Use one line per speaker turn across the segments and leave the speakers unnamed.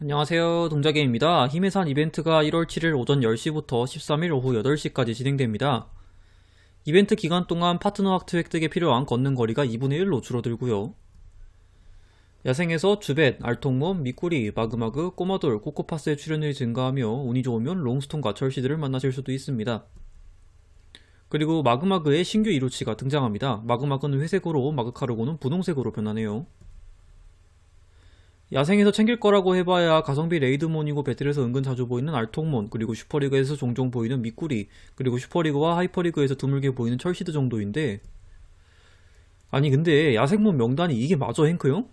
안녕하세요 동자게임입니다. 힘의 산 이벤트가 1월 7일 오전 10시부터 13일 오후 8시까지 진행됩니다. 이벤트 기간 동안 파트너 학트 획득에 필요한 걷는 거리가 2분의 1로 줄어들고요. 야생에서 주벳, 알통몸, 미꾸리, 마그마그, 꼬마돌, 코코파스의 출연율이 증가하며 운이 좋으면 롱스톤과 철시들을 만나실 수도 있습니다. 그리고 마그마그의 신규 이로치가 등장합니다. 마그마그는 회색으로, 마그카르고는 분홍색으로 변하네요. 야생에서 챙길 거라고 해봐야 가성비 레이드몬이고 배틀에서 은근 자주 보이는 알통몬, 그리고 슈퍼리그에서 종종 보이는 미꾸리, 그리고 슈퍼리그와 하이퍼리그에서 드물게 보이는 철시드 정도인데 아니 근데 야생몬 명단이 이게 마저 행크요?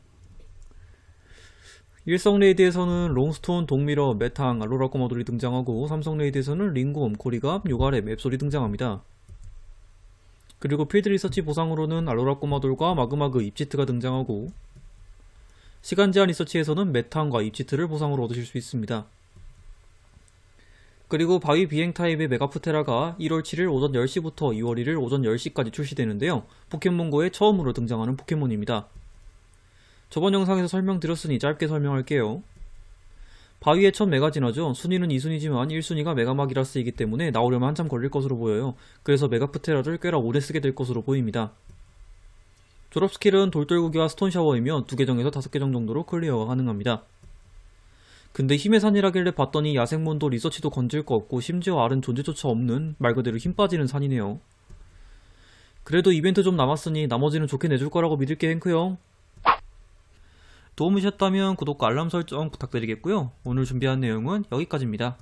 일성 레이드에서는 롱스톤, 동미러, 메탕, 알로라 꼬마돌이 등장하고 삼성 레이드에서는 링곰, 코리갑, 요가랩, 맵솔이 등장합니다. 그리고 필드 리서치 보상으로는 알로라 꼬마돌과 마그마그, 입지트가 등장하고 시간 제한 리서치에서는 메탄과 입지트를 보상으로 얻으실 수 있습니다. 그리고 바위 비행 타입의 메가프테라가 1월 7일 오전 10시부터 2월 1일 오전 10시까지 출시되는데요. 포켓몬고에 처음으로 등장하는 포켓몬입니다. 저번 영상에서 설명드렸으니 짧게 설명할게요. 바위의 첫 메가진화죠. 순위는 2순위지만 1순위가 메가마기라스이기 때문에 나오려면 한참 걸릴 것으로 보여요. 그래서 메가프테라를 꽤나 오래 쓰게 될 것으로 보입니다. 졸업 스킬은 돌돌구기와 스톤 샤워이며 두 계정에서 다섯 계정 정도로 클리어가 가능합니다. 근데 힘의 산이라길래 봤더니 야생몬도 리서치도 건질 거 없고 심지어 알은 존재조차 없는 말 그대로 힘 빠지는 산이네요. 그래도 이벤트 좀 남았으니 나머지는 좋게 내줄 거라고 믿을게 행크 형. 도움이셨다면 구독과 알람 설정 부탁드리겠고요. 오늘 준비한 내용은 여기까지입니다.